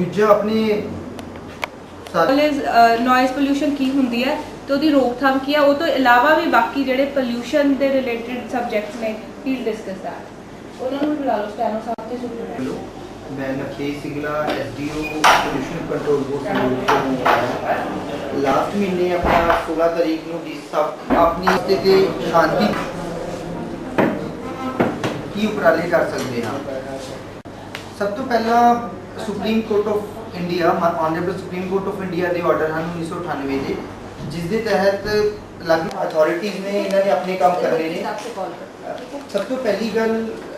ਦੂਜਾ ਆਪਣੇ college noise pollution ਕੀ ਹੁੰਦੀ ਹੈ ਤੇ ਉਹਦੀ ਰੋਕਥਾਮ ਕੀ ਹੈ? ਉਹ ਤੋਂ ਇਲਾਵਾ ਵੀ ਬਾਕੀ ਜਿਹੜੇ ਪੋਲੂਸ਼ਨ ਦੇ ਰਿਲੇਟਡ ਸਬਜੈਕਟਸ ਨੇ ਪਲੀਜ਼ ਡਿਸਕਸ ਦੈਟ ਉਹਨਾਂ ਨੂੰ ਬੁਲਾ ਲਓ ਸਟੈਨੋ ਸਾਹਿਬ ਤੇ ਹੈਲੋ ਮੈਂ Nakhe Singla SDO pollution control board ਤੋਂ ਲਾਸਟ ਮਹੀਨੇ ਆਪਣਾ 16 ਤਰੀਕ ਨੂੰ ਡੀ ਸਭ ਆਪਣੀ ਹਸਤੇ ਤੇ ਸ਼ਾਂਤੀ ਕੀ ਉਪਰਾਲੇ ਕਰ ਸਕਦੇ ਹਾਂ। ਸਭ ਤੋਂ ਪਹਿਲਾਂ supreme court of India honourable supreme court of India ਦੇ ਆਰਡਰ ਹਨ 1998 ਦੇ ਜਿਸ ਦੇ ਤਹਿਤ ਅਲੱਗ ਅਥਾਰਟੀਜ਼ ਨੇ ਇਹਨਾਂ ਨੇ ਆਪਣੇ ਕੰਮ ਕਰਨੇ ਨੇ ਸਭ ਤੋਂ ਪਹਿਲੀ ਗੱਲ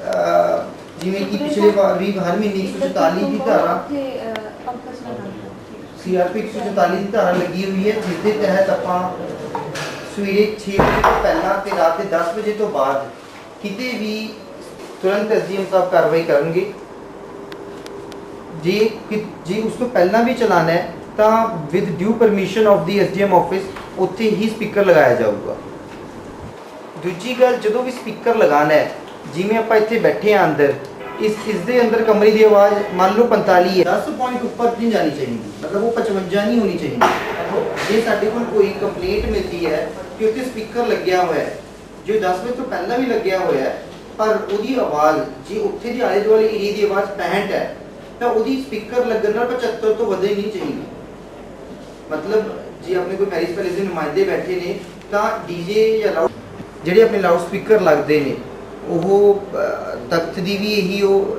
ਅਹ, ਜਿਵੇਂ ਕਿ ਪਿਛਲੇ ਵਾਰ ਵੀ ਹਰ ਮਹੀਨੇ 144 ਦੀ ਧਾਰਾ ਸੀਆਰਪੀ 144 ਦੀ ਧਾਰਾ ਲੱਗੀ ਹੋਈ ਹੈ ਜਿਸ ਦੇ ਤਹਿਤ ਆਪਾਂ ਸਵੇਰੇ 6 ਵਜੇ ਤੋਂ ਪਹਿਲਾਂ ਤੇ ਰਾਤ ਦੇ 10 ਵਜੇ ਤੋਂ ਬਾਅਦ ਕਿਤੇ ਵੀ ਤੁਰੰਤ ਐਸਡੀਐਮ ਸਾਹਿਬ ਕਾਰਵਾਈ ਕਰਨਗੇ ਜੇ ਕਿ- ਜੇ ਉਸ ਤੋਂ ਪਹਿਲਾਂ ਵੀ ਚਲਾਣਾ ਹੈ, ਤਾਂ with due permission of the SDM office ਉੱਥੇ ਹੀ ਸਪੀਕਰ ਲਗਾਇਆ ਜਾਊਗਾ। ਦੂਜੀ ਗੱਲ, ਜਦੋਂ ਵੀ ਸਪੀਕਰ ਲਗਾਣਾ ਹੈ, ਜਿਵੇਂ ਆਪਾਂ ਇੱਥੇ ਬੈਠੇ ਆ ਅੰਦਰ, ਇਸ ਇਸ ਦੇ ਅੰਦਰ ਕਮਰੇ ਦੀ ਆਵਾਜ਼ ਮੰਨ ਲਓ 45 ਹੈ। 10 ਪੁਆਇੰਟ ਉੱਪਰ ਨਹੀਂ ਜਾਣੀ ਚਾਹੀਦੀ, ਮਤਲਬ ਉਹ 55 ਨਹੀਂ ਹੋਣੀ ਚਾਹੀਦੀ। ਜੇ ਸਾਡੇ ਕੋਲ ਕੋਈ ਕੰਪਲੇਂਟ ਮਿਲਦੀ ਹੈ ਕਿ ਉੱਥੇ ਸਪੀਕਰ ਲੱਗਿਆ ਹੋਇਆ ਹੈ, ਜੋ 10 ਵਜੇ ਤੋਂ ਪਹਿਲਾਂ ਵੀ ਲੱਗਿਆ ਹੋਇਆ ਹੈ, ਪਰ ਉਹਦੀ ਆਵਾਜ਼, ਜੇ ਉੱਥੇ ਦੇ ਆਲੇ ਦੁਆਲੇ ਏਰੀਆ ਦੀ ਆਵਾਜ਼ 65 ਹੈ ਤਾਂ ਉਹਦੀ ਸਪੀਕਰ ਲੱਗਣ ਨਾਲ 75 ਤੋਂ ਵਧੇ ਨਹੀਂ ਚਾਹੀਦੀ। ਮਤਲਬ ਜੇ ਆਪਣੇ ਕੋਈ ਮੈਰਿਜ ਪੈਲੇਸ ਦੇ ਨੁਮਾਇੰਦੇ ਬੈਠੇ ਨੇ, ਤਾਂ ਡੀਜੇ ਜਾਂ ਲਾਊਡ ਜਿਹੜੇ ਆਪਣੇ ਲਾਊਡ ਸਪੀਕਰ ਲੱਗਦੇ ਨੇ, ਉਹ ਤਖਤ ਦੀ ਵੀ ਇਹੀ ਉਹ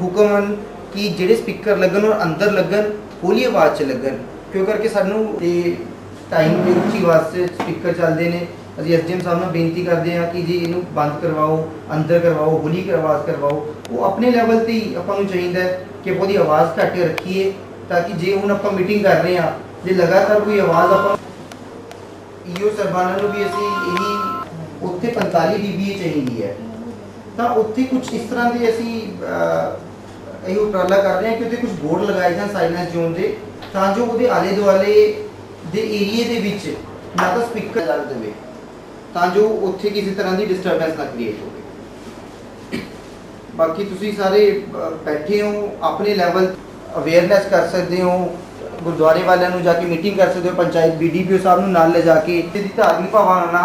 ਹੁਕਮ ਹਨ ਕਿ ਜਿਹੜੇ ਸਪੀਕਰ ਲੱਗਣ ਔਰ ਅੰਦਰ ਲੱਗਣ ਹੌਲੀ ਆਵਾਜ਼ 'ਚ ਲੱਗਣ। ਕਿਉਂ ਕਰਕੇ ਸਾਨੂੰ ਇਹ ਟਾਈਮ ਦੇ ਉੱਚੀ ਆਵਾਜ਼ 'ਚ ਸਪੀਕਰ ਚੱਲਦੇ ਨੇ? ਅਸੀਂ ਐਸਡੀਐਮ ਸਾਹਿਬ ਨਾਲ ਬੇਨਤੀ ਕਰਦੇ ਹਾਂ ਕਿ ਜੀ ਇਹਨੂੰ ਬੰਦ ਕਰਵਾਓ, ਅੰਦਰ ਕਰਵਾਓ, ਹੌਲੀ ਆਵਾਜ਼ ਕਰਵਾਓ। ਉਹ ਆਪਣੇ ਲੈਵਲ ਤੇ ਹੀ ਆਪਾਂ ਨੂੰ ਚਾਹੀਦਾ ਹੈ ਕਿ ਆਪਾਂ ਉਹਦੀ ਆਵਾਜ਼ ਘੱਟ ਰੱਖੀਏ ਤਾਂ ਕਿ ਜੇ ਹੁਣ ਆਪਾਂ ਮੀਟਿੰਗ ਕਰ ਰਹੇ ਹਾਂ, ਜੇ ਲਗਾਤਾਰ ਕੋਈ ਆਵਾਜ਼ ਆਪਾਂ ਈਓ ਸਰਬਾਨਾ ਨੂੰ ਵੀ ਅਸੀਂ ਇਹੀ ਉੱਥੇ 45 dBA ਚਾਹੀਦੀ ਹੈ। ਤਾਂ ਉੱਥੇ ਕੁਝ ਇਸ ਤਰ੍ਹਾਂ ਦੇ ਅਸੀਂ ਇਹ ਉਪਰਾਲਾ ਕਰ ਰਹੇ ਹਾਂ ਕਿ ਉੱਥੇ ਕੁਝ ਬੋਰਡ ਲਗਾਏ ਜਾਣ ਸਾਈਲੈਂਸ ਜ਼ੋਨ ਦੇ, ਤਾਂ ਜੋ ਉਹਦੇ ਆਲੇ ਦੁਆਲੇ ਦੇ ਏਰੀਏ ਦੇ ਵਿੱਚ ਨਾ ਤਾਂ ਸਪੀਕਰ ਲੱਗ ਦੇਵੇ। ਤਾਂ ਜੋ ਉੱਥੇ ਕਿਸੇ ਤਰ੍ਹਾਂ ਦੀ ਡਿਸਟਰਬੈਂਸ ਨਾ ਕ੍ਰੀਏਟ ਹੋਵੇ। ਬਾਕੀ ਤੁਸੀਂ ਸਾਰੇ ਅਹ, ਬੈਠੇ ਹੋ ਆਪਣੇ ਲੈਵਲ ਅਵੇਅਰਨੈਸ ਕਰ ਸਕਦੇ ਹੋ ਗੁਰਦੁਆਰੇ ਵਾਲਿਆਂ ਨੂੰ ਜਾ ਕੇ ਮੀਟਿੰਗ ਕਰ ਸਕਦੇ ਹੋ ਪੰਚਾਇਤ ਬੀਡੀਪੀਓ ਸਾਹਿਬ ਨੂੰ ਨਾਲ ਲੈ ਜਾ ਕੇ ਇਹਦੀ ਧਾਰਮਿਕ ਭਾਵਨਾ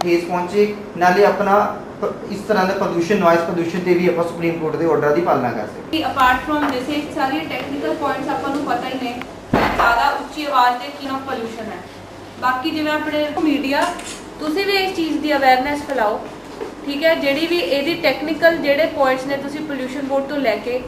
ਠੇਸ ਪਹੁੰਚੇ ਨਾਲੇ ਆਪਣਾ ਪ- ਇਸ ਤਰ੍ਹਾਂ ਦਾ ਪ੍ਰਦੂਸ਼ਣ ਨੋਇਸ ਪ੍ਰਦੂਸ਼ਣ ਤੇ ਵੀ ਆਪਾਂ ਸੁਪਰੀਮ ਕੋਰਟ ਦੇ ਆਰਡਰ ਦੀ ਪਾਲਣਾ ਕਰ ਸਕਦੇ ਕਿ ਅਪਾਰਟ ਫਰਮ ਦਿਸ ਇਹ ਸਾਰੀ ਟੈਕਨੀਕਲ ਪੁਆਇੰਟਸ ਆਪਾਂ ਨੂੰ ਪਤਾ ਹੀ ਨੇ ਕਿ ਜ਼ਿਆਦਾ ਉੱਚੀ ਆਵਾਜ਼ ਤੇ ਕਿੰਨਾ ਪੋਲੂਸ਼ਨ ਹੈ। ਬਾਕੀ ਜਿਵੇਂ ਆਪਣੇ ਮੀਡੀਆ ਤੁਸੀਂ ਵੀ ਇਸ ਚੀਜ਼ ਦੀ ਅਵੇਅਰਨੈਸ ਫੈਲਾਓ, ਠੀਕ ਹੈ? ਜਿਹੜੀ ਵੀ ਇਹਦੀ ਟੈਕਨੀਕਲ ਜਿਹੜੇ ਪੁਆਇੰਟਸ ਨੇ ਤੁਸੀਂ ਪੋਲੂਸ਼ਨ ਬੋਰਡ ਤੋਂ ਲੈ ਕੇ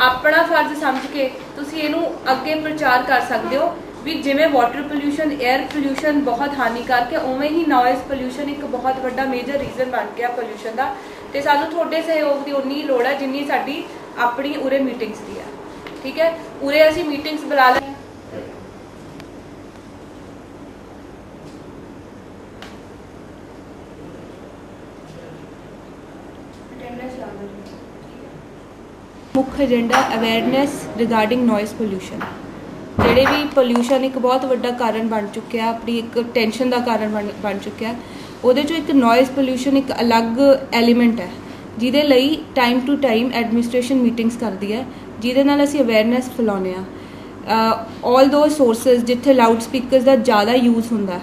ਆਪਣਾ ਫਰਜ਼ ਸਮਝ ਕੇ ਤੁਸੀਂ ਇਹਨੂੰ ਅੱਗੇ ਪ੍ਰਚਾਰ ਕਰ ਸਕਦੇ ਹੋ ਵੀ ਜਿਵੇਂ ਵਾਟਰ ਪੋਲੂਸ਼ਨ 에ਅਰ ਪੋਲੂਸ਼ਨ ਬਹੁਤ ਹਾਨੀਕਾਰਕ ਹੈ, ਉਵੇਂ ਹੀ ਨੋਇਜ਼ ਪੋਲੂਸ਼ਨ ਇੱਕ ਬਹੁਤ ਵੱਡਾ ਮੇਜਰ ਰੀਜ਼ਨ ਬਣ ਗਿਆ ਪੋਲੂਸ਼ਨ ਦਾ ਤੇ ਸਾਨੂੰ ਤੁਹਾਡੇ ਸਹਿਯੋਗ ਦੀ ਉਨੀ ਹੀ ਲੋੜ ਹੈ ਜਿੰਨੀ ਸਾਡੀ ਆਪਣੀ ਉਰੇ ਮੀਟਿੰਗਸ ਦੀ ਹੈ, ਠੀਕ ਹੈ? ਉਰੇ ਅਸੀਂ ਮੀਟਿੰਗਸ ਬੁਲਾ ਲੈ ਮੁੱਖ agenda awareness regarding noise pollution ਜਿਹੜੇ ਵੀ ਪੋਲੂਸ਼ਨ ਇੱਕ ਬਹੁਤ ਵੱਡਾ ਕਾਰਨ ਬਣ ਚੁੱਕਿਆ ਆਪਣੀ ਇੱਕ ਟੈਨਸ਼ਨ ਦਾ ਕਾਰਨ ਬਣ ਬਣ ਚੁੱਕਿਆ। ਉਹਦੇ ਚੋਂ ਇੱਕ ਨੋਇਜ਼ ਪੋਲੂਸ਼ਨ ਇੱਕ ਅਲੱਗ ਐਲੀਮੈਂਟ ਹੈ ਜਿਹਦੇ ਲਈ time to time administration meetings ਕਰਦੀ ਹੈ ਜਿਹਦੇ ਨਾਲ ਅਸੀਂ ਅਵੇਅਰਨੈਸ ਫੈਲਾਉਂਦੇ ਆ ਆਲ ਦੋ ਸੋਰਸਸ ਜਿੱਥੇ ਲਾਊਡ ਸਪੀਕਰਸ ਦਾ ਜ਼ਿਆਦਾ ਯੂਜ਼ ਹੁੰਦਾ ਹੈ,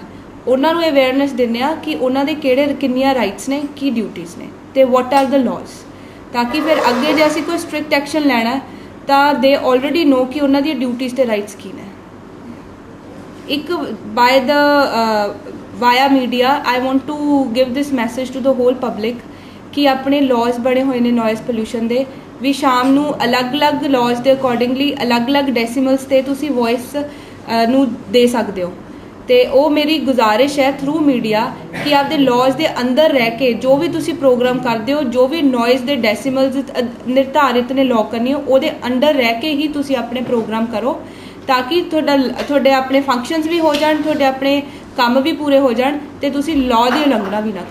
ਉਹਨਾਂ ਨੂੰ ਅਵੇਅਰਨੈਸ ਦਿੰਦੇ ਆ ਕਿ ਉਹਨਾਂ ਦੇ ਕਿਹੜੇ ਕਿੰਨੀਆਂ ਰਾਈਟਸ ਨੇ ਕੀ ਡਿਊਟੀਆਂ ਨੇ ਤੇ ਵਾਟ ਆਰ ਦ ਲਾਜ਼ ਤਾਂ ਕਿ ਫਿਰ ਅੱਗੇ ਜੇ ਅਸੀਂ ਕੋਈ ਸਟ੍ਰਿਕਟ ਐਕਸ਼ਨ ਲੈਣਾ ਤਾਂ ਦੇ ਆਲਰੇਡੀ ਨੋ ਕਿ ਉਹਨਾਂ ਦੀਆਂ ਡਿਊਟੀਆਂ ਤੇ ਰਾਈਟਸ ਕੀ ਨੇ ਇੱਕ ਬਾय ਦਾ via media I want to give this message to the whole public ਕਿ ਆਪਣੇ ਲਾਜ਼ ਬਣੇ ਹੋਏ ਨੇ ਨੋਇਜ਼ ਪੋਲੂਸ਼ਨ ਦੇ। ਵੀ ਸ਼ਾਮ ਨੂੰ ਅਲੱਗ-ਅਲੱਗ ਲਾਜ਼ ਦੇ ਅਕੋਰਡਿੰਗਲੀ ਅਲੱਗ-ਅਲੱਗ ਡੈਸੀਮਲਸ ਤੇ ਤੁਸੀਂ ਵੌਇਸ ਨੂੰ ਦੇ ਸਕਦੇ ਹੋ। ਤੇ ਉਹ ਮੇਰੀ ਗੁਜ਼ਾਰਿਸ਼ ਹੈ ਥਰੂ ਮੀਡੀਆ ਕਿ ਆਪਦੇ ਲਾਜ਼ ਦੇ ਅੰਦਰ ਰਹਿ ਕੇ ਜੋ ਵੀ ਤੁਸੀਂ ਪ੍ਰੋਗਰਾਮ ਕਰਦੇ ਹੋ, ਜੋ ਵੀ ਨੋਇਜ਼ ਦੇ ਡੈਸੀਮਲਸ ਨਿਰਧਾਰਿਤ ਨੇ ਲਾਅ ਕਰਨੀ ਹੋ ਉਹਦੇ ਅੰਡਰ ਰਹਿ ਕੇ ਹੀ ਤੁਸੀਂ ਆਪਣੇ ਪ੍ਰੋਗਰਾਮ ਕਰੋ ਤਾਂ ਕਿ ਤੁਹਾਡਾ ਤੁਹਾਡੇ ਆਪਣੇ ਫੰਕਸ਼ਨਸ ਵੀ ਹੋ ਜਾਣ, ਤੁਹਾਡੇ ਆਪਣੇ ਕੰਮ ਵੀ ਪੂਰੇ ਹੋ ਜਾਣ ਤੇ ਤੁਸੀਂ ਲਾਅ ਦੀ ਉਲੰਘਣਾ ਵੀ ਨਾ ਕਰੋ।